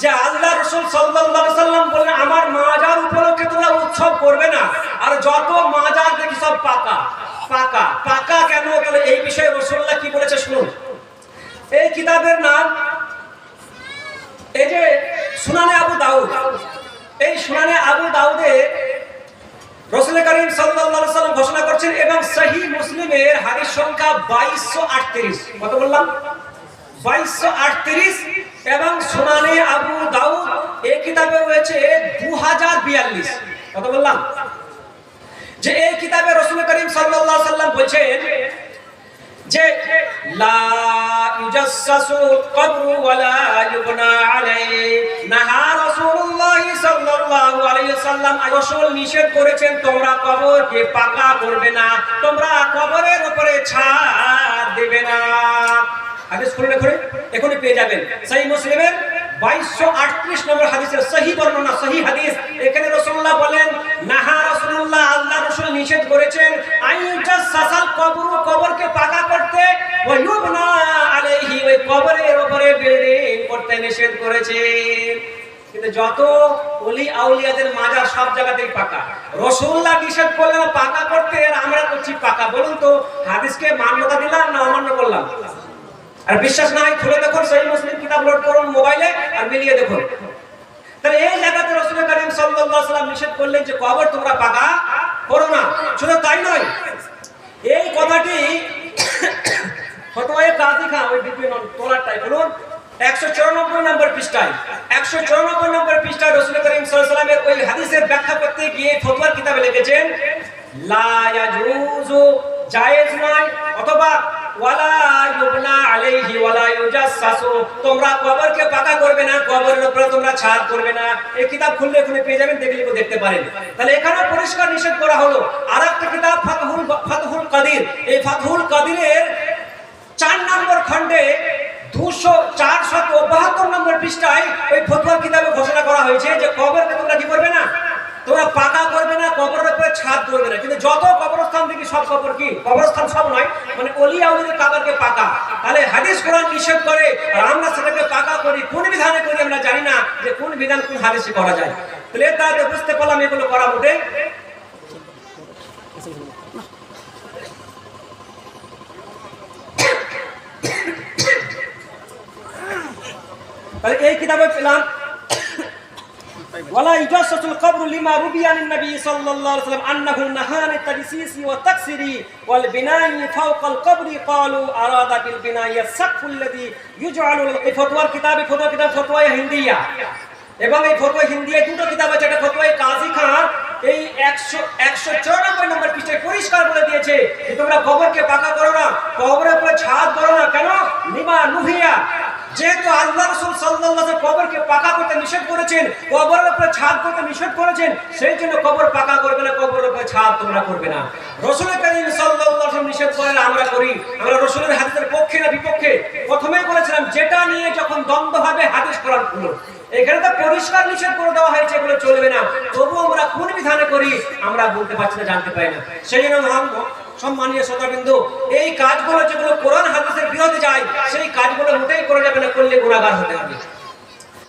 যে আল্লাহ রসুল সাল্লাল্লাহু সাল্লাম বললেন, আমার মাজার উপলক্ষে তোমরা উৎসব করবে না। আর যত মাজার দেখি সব পাকা। পাকা। পাকা কেন? তাহলে এই বিষয়ে রসুল্লাহ কি বলেছে শুনুন। এই কিতাবের নাম, এই যে সুনানে আবু দাউদ, এই সুনানে আবু দাউদে রসুল করিম আলাইহি সাল্লাম ঘোষণা করছেন, এবং সহি মুসলিমের হাদিস সংখ্যা 2238 কত বললাম? 2238 এবং সুনানে কিতাবে রয়েছে 2042 কত বললাম? যে এই কিতাবে রসুল করিম আলাইহি সাল্লাম বলছেন যে, লা সাল্লাম নিষেধ করেছেন, তোমরা পাকা না, তোমরা কবরের দেবে না। এখনই পেয়ে যাবেন। সহি মুসলিমের 2238 নম্বর হাদিসের সহি বর্ণনা, সহি হাদিস। এখানে রাসূলুল্লাহ বলেন, নাহা রাসূলুল্লাহ, আল্লাহ রাসূল নিষেধ করেছেন যত ওলি আউলিয়াদের মাজার সব জায়গাতেই পাকা। রসুল্লাহ নিষেধ করলেন পাকা করতে আমরা করছি পাকা। বলুন তো, হাদিসকে মান্যতা দিলাম না অমান্য করলাম? আর বিশ্বাস নাই, খুলে দেখুন সেই মুসলিম কিতাব লোড করুন মোবাইলে আর মিলিয়ে দেখুন। তাহলে এই জায়গাতে রসুল করিম সাল্লাল্লাহু সাল্লাম নিষেধ করলেন যে কবর তোমরা পাকা করো না। শুধু তাই নয়, এই কথাটি ফতোয়ায়ে কাজী খান ওই দ্বিতীয় তোলারটাই বলুন, একশো চুরানব্বই নম্বর পৃষ্ঠায়, একশো চুরানব্বই নম্বর পৃষ্ঠায় রসুল করিম সাল্লামের ওই হাদিসের ব্যাখ্যা করতে গিয়ে ফতোয়ার কিতাবে লিখেছেন, লা ইয়াজুজু জায়েজ নয় অথবা এখানে পরিষ্কার নিষেধ করা হলো। আর একটা কিতাব, ফাতহুল ফাতহুল কাদির। এই ফাতহুল কাদিরের চার নম্বর খণ্ডে দুশো চারশত বাহাত্তর নম্বর পৃষ্ঠায় ওই ফতুয়ার কিতাবে ঘোষণা করা হয়েছে যে কবরকে তোমরা কি করবে না তোমরা পাকা করবে না, কবরের উপরে ছাদ করবে না। কিন্তু যত কবরস্থান দেখি, সব কবর কি? কবরস্থান সব নয়। মানে অলিয়া উলিদের কবরকে পাকা। তাহলে হাদিস কোরআন নিষেধ করে, আর আমরা সেটাকে পাকা করি, কোন বিধানে করি আমরা জানি না যে কোন বিধান কোন হাদিসে করা যায়। তাহলে দ্বারা বুঝতে পারলাম, এগুলো করা মোটেই তাহলে এই কিতাবে পেলাম পরিষ্কার বলে দিয়েছে তোমরা কবরকে পাকা করো না, কবরের উপরে ছাদ করো না। কেন? নিমা নুহিয়া। যেহেতু আল্লাহ রসুল সাল্লাহ কবরকে পাকা করতে নিষেধ করেছেন, কবরের উপরে করতে নিষেধ করেছেন, সেই জন্য কবর পাকা করবে না, কবরের উপরে তোমরা করবে না। রসুলের সাল্লাহ নিষেধ করেন, আমরা করি। আমরা রসুলের হাদিসের পক্ষে না বিপক্ষে? প্রথমেই বলেছিলাম, যেটা নিয়ে যখন দ্বন্দ্ব হবে, হাদিস করার এখানে তো পরিষ্কার নিষেধ করে দেওয়া হয়েছে, এগুলো চলবে না। তবু আমরা কোন বিধানে করি, আমরা বলতে পারছি না, জানতে পারি না। সেই জন্য সম্মানীয় শ্রোতাবিন্দু, এই কাজগুলো যেগুলো কোরআন হাদিসের বিরোধে যায়, সেই কাজগুলো মোটেই করে যাবে না, করলে গুণাগার হতে হবে।